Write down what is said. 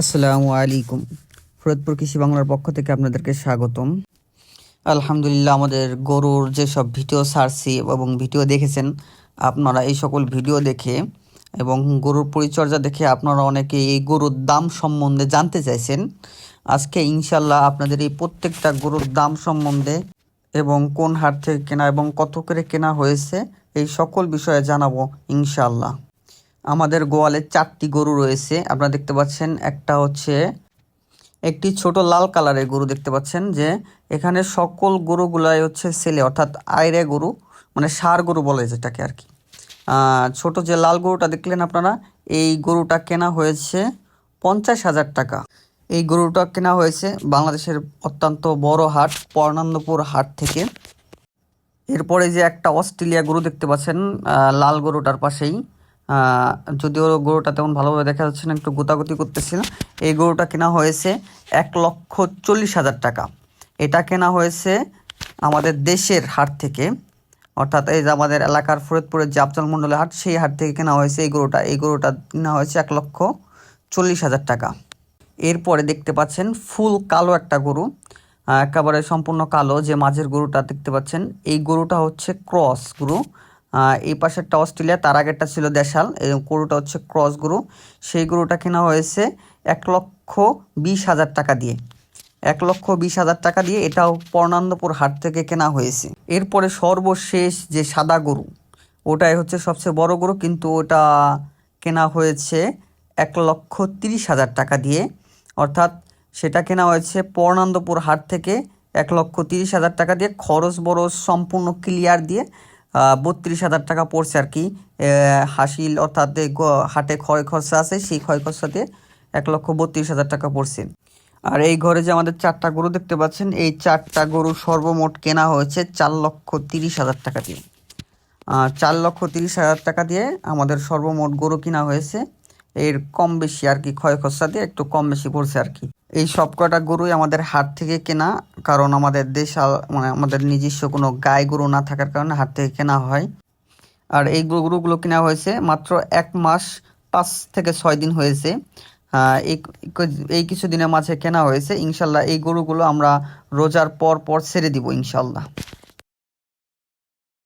আসসালামু আলাইকুম। ফরিদপুর কৃষি বাংলার পক্ষ থেকে আপনাদেরকে স্বাগতম। আলহামদুলিল্লাহ, আমাদের গরুর যেসব ভিডিও সারছি এবং ভিডিও দেখেছেন, আপনারা এই সকল ভিডিও দেখে এবং গরুর পরিচর্যা দেখে আপনারা অনেকে এই গরুর দাম সম্বন্ধে জানতে চাইছেন। আজকে ইনশাল্লাহ আপনাদের এই প্রত্যেকটা গরুর দাম সম্বন্ধে এবং কোন হাট থেকে কেনা এবং কত করে কেনা হয়েছে, এই সকল বিষয়ে জানাব ইনশাল্লাহ আমাদের গোয়ালে চারটি গরু রয়েছে। আপনারা দেখতে পাচ্ছেন একটা হচ্ছে একটি ছোট লাল কালারের গরু দেখতে পাচ্ছেন যে এখানে সকল গরুগুলাই হচ্ছে ছেলে, অর্থাৎ আয়রে গরু মানে সার গরু বলে যেটাকে আর কি। ছোট যে লাল গরুটা দেখলেন আপনারা, এই গরুটা কেনা হয়েছে পঞ্চাশ হাজার টাকা। এই গরুটা কেনা হয়েছে বাংলাদেশের অত্যন্ত বড় হাট পর্ণান্দপুর হাট থেকে। এরপরে যে একটা অস্ট্রেলিয়া গরু দেখতে পাচ্ছেন লাল গরুটার পাশেই। যদিও গরুটা তেমন ভালোভাবে দেখা যাচ্ছে না, একটু গোতাগুতি করতেছিল। এই গরুটা কেনা হয়েছে এক লক্ষ চল্লিশ হাজার টাকা। এটা কেনা হয়েছে আমাদের দেশের হাট থেকে, অর্থাৎ এই যে আমাদের এলাকার ফরিদপুরের যে আফজাল মণ্ডলের হাট, সেই হাট থেকে কেনা হয়েছে এই গরুটা। এই গরুটা কেনা হয়েছে এক লক্ষ চল্লিশ হাজার টাকা। এরপরে দেখতে পাচ্ছেন ফুল কালো একটা গরু একেবারে সম্পূর্ণ কালো, যে মাঝের গরুটা দেখতে পাচ্ছেন। এই গরুটা হচ্ছে ক্রস গরু। এই পাশেরটা অস্ট্রেলিয়া, তার আগেরটা ছিল দেশাল, এই গরুটা হচ্ছে ক্রস গরু। সেই গরুটা কেনা হয়েছে এক লক্ষ বিশ হাজার টাকা দিয়ে। এক লক্ষ বিশ হাজার টাকা দিয়ে এটাও পর্ণান্দপুর হাট থেকে কেনা হয়েছে। এরপরে সর্বশেষ যে সাদা গরু, ওটাই হচ্ছে সবচেয়ে বড় গরু, কিন্তু ওটা কেনা হয়েছে এক লক্ষ তিরিশ হাজার টাকা দিয়ে। অর্থাৎ সেটা কেনা হয়েছে পর্ণান্দপুর হাট থেকে এক লক্ষ তিরিশ হাজার টাকা দিয়ে। খরচ বরচ সম্পূর্ণ ক্লিয়ার দিয়ে বত্রিশ হাজার টাকা পড়ছে আর কি। হাসিল অর্থাৎ হাটে ক্ষয় খরচা আছে, সেই ক্ষয় খরচা দিয়ে এক লক্ষ বত্রিশ হাজার টাকা পড়ছে। আর এই ঘরে যে আমাদের চারটা গরু দেখতে পাচ্ছেন, এই চারটা গরু সর্বমোট কেনা হয়েছে চার লক্ষ তিরিশ হাজার টাকা দিয়ে। চার লক্ষ তিরিশ হাজার টাকা দিয়ে আমাদের সর্বমোট গরু কিনা হয়েছে। এর কম বেশি আর কি, ক্ষয় খরচা দিয়ে একটু কম বেশি পড়ছে আর কি। এই সব কটা গরুই আমাদের হাট থেকে কেনা কারণ আমাদের দেশ মানে আমাদের নিজস্ব কোনো গাই গরু না থাকার কারণে হাত থেকে কেনা হয়। আর এই গরুগুলো কেনা হয়েছে মাত্র এক মাস, পাঁচ থেকে ছয় দিন হয়েছে। এই কিছু দিনের মাঝে কেনা হয়েছে। ইনশাল্লাহ এই গরুগুলো আমরা রোজার পর পর ছেড়ে দিব, ইনশাল্লাহ।